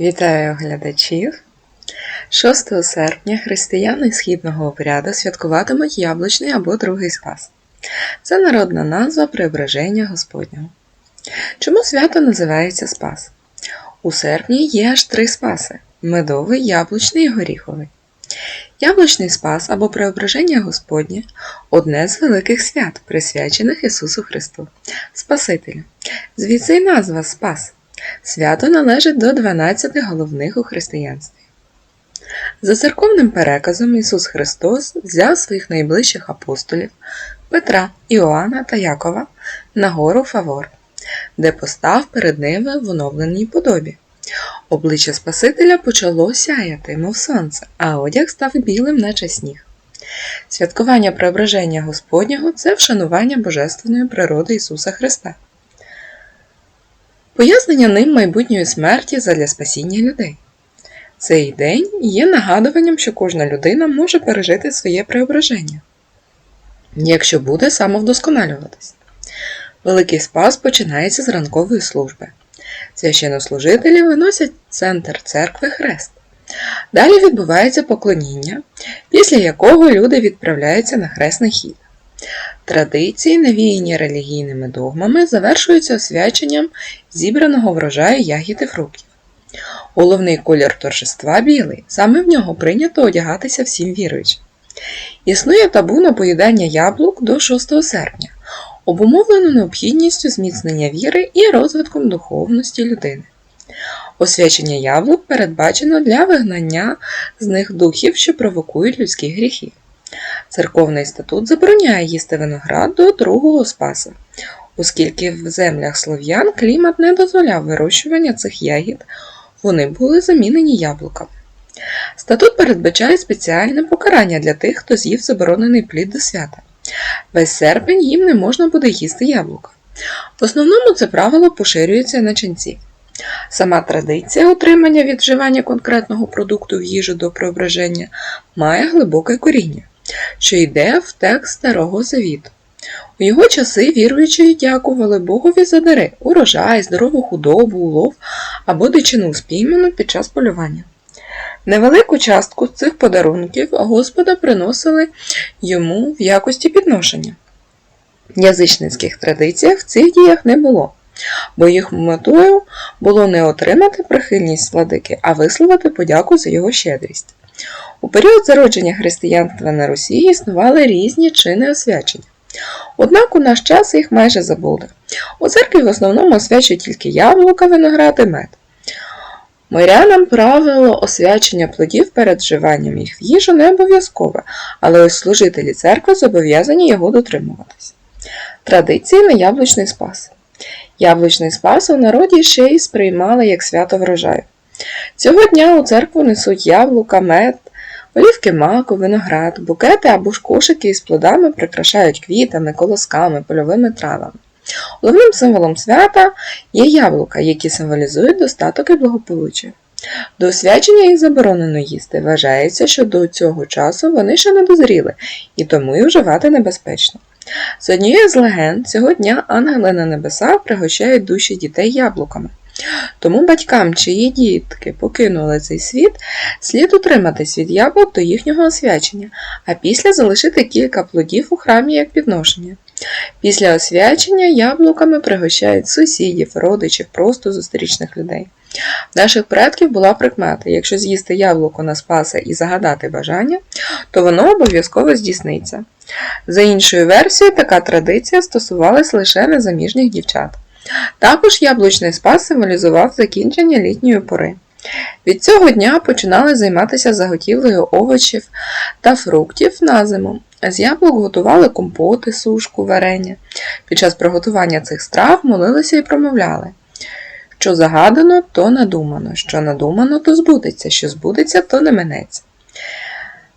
Вітаю глядачів! 6 серпня християни східного обряду святкуватимуть яблучний або другий спас. Це народна назва Преображення Господнього. Чому свято називається Спас? У серпні є аж три спаси медовий, яблучний і горіховий. Яблучний спас або Преображення Господнє одне з великих свят, присвячених Ісусу Христу, Спасителю. Звідси й назва Спас. Свято належить до 12 головних у християнстві. За церковним переказом Ісус Христос взяв своїх найближчих апостолів Петра, Іоанна та Якова на гору Фавор, де постав перед ними в оновленій подобі. Обличчя Спасителя почало сяяти, мов сонце, а одяг став білим, наче сніг. Святкування преображення Господнього це вшанування божественної природи Ісуса Христа. Пояснення ним майбутньої смерті задля спасіння людей. Цей день є нагадуванням, що кожна людина може пережити своє преображення, якщо буде самовдосконалюватись. Великий спас починається з ранкової служби. Священнослужителі виносять центр церкви хрест. Далі відбувається поклоніння, після якого люди відправляються на хресний хід. Традиції, навіяні релігійними догмами, завершуються освяченням зібраного врожаю ягід і фруктів. Головний колір торжества білий, саме в нього прийнято одягатися всім віруючим. Існує табу на поїдання яблук до 6 серпня, обумовлено необхідністю зміцнення віри і розвитком духовності людини. Освячення яблук передбачено для вигнання з них духів, що провокують людські гріхи. Церковний статут забороняє їсти виноград до другого спаса, оскільки в землях слов'ян клімат не дозволяв вирощування цих ягід, вони були замінені яблуками. Статут передбачає спеціальне покарання для тих, хто з'їв заборонений плід до свята. Весь серпень їм не можна буде їсти яблука. В основному це правило поширюється на ченці. Сама традиція отримання від вживання конкретного продукту в їжу до преображення має глибоке коріння, що йде в текст Старого Завіту. У його часи віруючі дякували Богові за дари, урожай, здорову худобу, улов або дичину спійману під час полювання. Невелику частку цих подарунків Господа приносили йому в якості підношення. В язичницьких традиціях цих діях не було, бо їх метою було не отримати прихильність владики, а висловити подяку за його щедрість. У період зародження християнства на Росії існували різні чини освячення. Однак у наш час їх майже забули. У церкві в основному освячують тільки яблука, виноград і мед. Мирянам правило освячення плодів перед вживанням їх в їжу не обов'язкове, але ось служителі церкви зобов'язані його дотримуватись. Традиції на яблучний спас. Яблучний спас у народі ще й сприймали як свято врожаю. Цього дня у церкву несуть яблука, мед, олівки маку, виноград, букети або ж кошики із плодами прикрашають квітами, колосками, польовими травами. Головним символом свята є яблука, які символізують достаток і благополуччя. До освячення їх заборонено їсти. Вважається, що до цього часу вони ще не дозріли, і тому їх вживати небезпечно. З однієї з легенд, цього дня ангели на небесах пригощають душі дітей яблуками. Тому батькам, чиї дітки покинули цей світ, слід утриматись від яблук до їхнього освячення, а після залишити кілька плодів у храмі як підношення. Після освячення яблуками пригощають сусідів, родичів, просто зустрічних людей. В наших предків була прикмета, якщо з'їсти яблуко на спаса і загадати бажання, то воно обов'язково здійсниться. За іншою версією, така традиція стосувалась лише незаміжніх дівчат. Також яблучний спас символізував закінчення літньої пори. Від цього дня починали займатися заготівлею овочів та фруктів на зиму. З яблук готували компоти, сушку, варення. Під час приготування цих страв молилися і промовляли. Що загадано, то надумано, що надумано, то збудеться, що збудеться, то не минеться.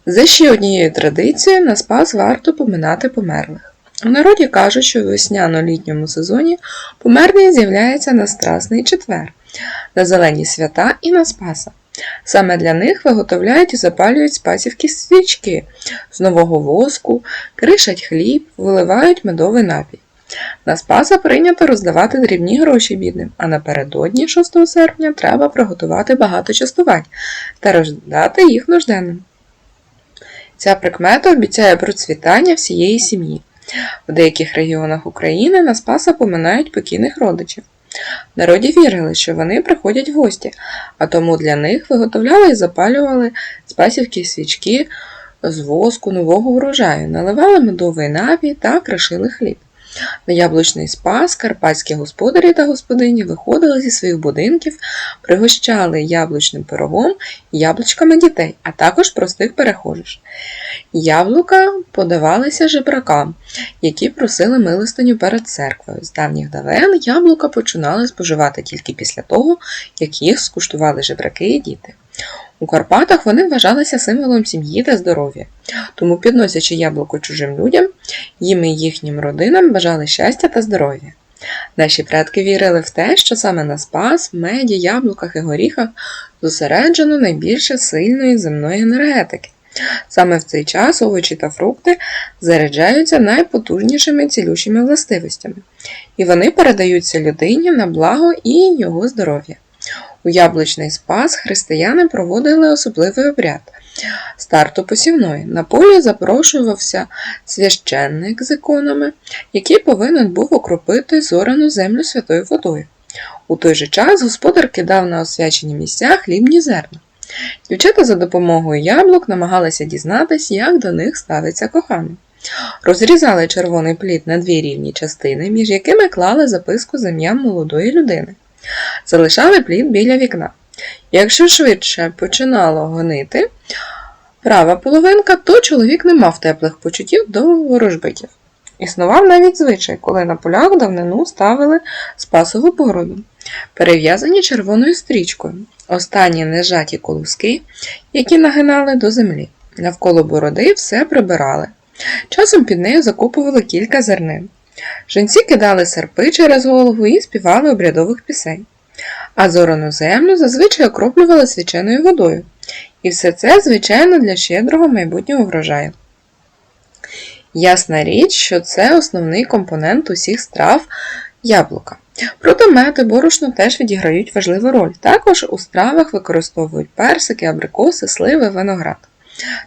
За ще однією традицією на спас варто поминати померлих. У народі кажуть, що в весняно-літньому сезоні померлий з'являється на Страсний четвер, на зелені свята і на Спаса. Саме для них виготовляють і запалюють спасівки свічки з нового воску, кришать хліб, виливають медовий напій. На Спаса прийнято роздавати дрібні гроші бідним, а напередодні 6 серпня треба приготувати багато частувань та роздати їх нужденним. Ця прикмета обіцяє процвітання всієї сім'ї. В деяких регіонах України на Спаса поминають покійних родичів. В народі вірили, що вони приходять в гості, а тому для них виготовляли і запалювали спасівські свічки з воску нового врожаю, наливали медовий напій та крашили хліб. На яблучний спас карпатські господарі та господині виходили зі своїх будинків, пригощали яблучним пирогом і яблучками дітей, а також простих перехожих. Яблука подавалися жебракам, які просили милостиню перед церквою. З давніх давен яблука починали споживати тільки після того, як їх скуштували жебраки і діти. У Карпатах вони вважалися символом сім'ї та здоров'я, тому, підносячи яблуко чужим людям, їм і їхнім родинам бажали щастя та здоров'я. Наші предки вірили в те, що саме на спас, меді, яблуках і горіхах зосереджено найбільше сильної земної енергетики. Саме в цей час овочі та фрукти заряджаються найпотужнішими цілющими властивостями, і вони передаються людині на благо і його здоров'я. У яблучний спас християни проводили особливий обряд старту посівної. На полі запрошувався священник з іконами, який повинен був окропити зорану землю святою водою. У той же час господар кидав на освячені місця хлібні зерна. Дівчата за допомогою яблук намагалися дізнатись, як до них ставиться коханий. Розрізали червоний плід на дві рівні частини, між якими клали записку з ім'ям молодої людини. Залишали плід біля вікна. Якщо швидше починало гонити права половинка, то чоловік не мав теплих почуттів до ворожбитів. Існував навіть звичай, коли на полях давнину ставили спасову бороду, перев'язані червоною стрічкою, останні нежаті колоски, які нагинали до землі. Навколо бороди все прибирали. Часом під нею закопували кілька зернин. Жінці кидали серпи через голову і співали обрядових пісень, а зорану землю зазвичай окроплювали свяченою водою. І все це, звичайно, для щедрого майбутнього врожаю. Ясна річ, що це основний компонент усіх страв яблука. Проте мед борошно теж відіграють важливу роль. Також у стравах використовують персики, абрикоси, сливи, виноград.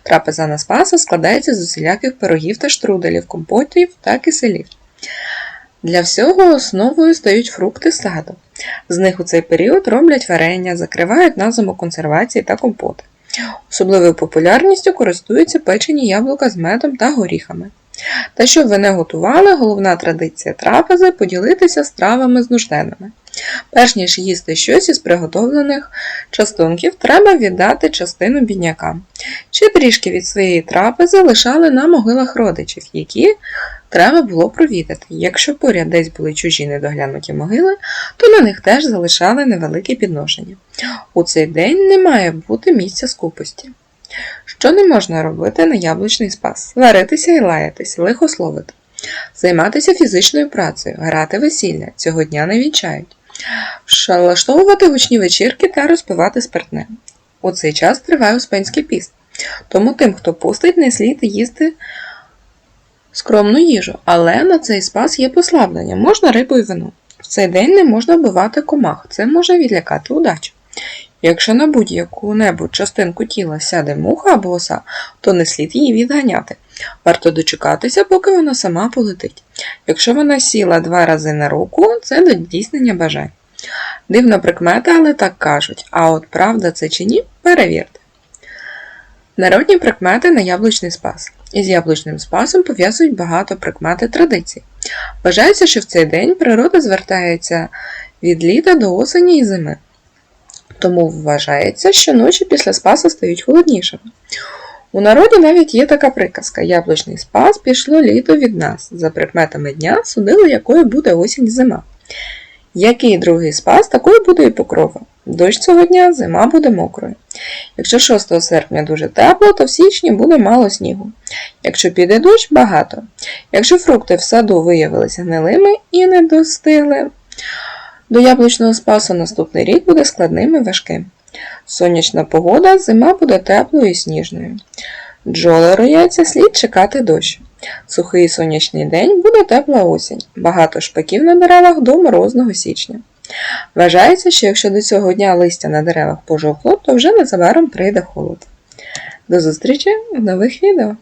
Трапеза на спаса складається з усіляких пирогів та штруделів, компотів та киселів. Для всього основою стають фрукти саду. З них у цей період роблять варення, закривають на зиму консервації та компоти. Особливою популярністю користуються печені яблука з медом та горіхами. Та щоб ви не готували, головна традиція трапези поділитися стравами з нужденними. Перш ніж їсти щось із приготовлених частунків, треба віддати частину біднякам. Чи трішки від своєї трапези лишали на могилах родичів, які треба було провідати. Якщо поряд десь були чужі недоглянуті могили, то на них теж залишали невелике підношення. У цей день не має бути місця скупості. Що не можна робити на яблучний спас? Сваритися і лаятися, лихословити, займатися фізичною працею, грати весілля, цього дня не вінчають, влаштовувати гучні вечірки та розпивати спиртне. У цей час триває Успенський піст, тому тим, хто пустить, не слід їсти скромну їжу, але на цей спас є послаблення, можна рибу і вино. В цей день не можна вбивати комах, це може відлякати удачу. Якщо на будь-яку небудь частинку тіла сяде муха або оса, то не слід її відганяти. Варто дочекатися, поки вона сама полетить. Якщо вона сіла два рази на руку, це до здійснення бажань. Дивна прикмета, але так кажуть, а от правда це чи ні, перевірте. Народні прикмети на яблучний спас. Із яблучним спасом пов'язують багато прикмет і традицій. Вважається, що в цей день природа звертається від літа до осені і зими. Тому вважається, що ночі після спаса стають холоднішими. У народі навіть є така приказка: яблучний спас пішло літо від нас. За прикметами дня судили, якою буде осінь зима. Який другий спас, такою буде і покрова. Дощ цього дня зима буде мокрою. Якщо 6 серпня дуже тепло, то в січні буде мало снігу. Якщо піде дощ, багато. Якщо фрукти в саду виявилися гнилими і не достигли, до яблучного спасу наступний рік буде складним і важким. Сонячна погода, зима буде теплою і сніжною. Бджоли рояться, слід чекати дощ. Сухий сонячний день буде тепла осінь, багато шпаків на деревах до морозного січня. Вважається, що якщо до цього дня листя на деревах пожовкло, то вже незабаром прийде холод. До зустрічі в нових відео!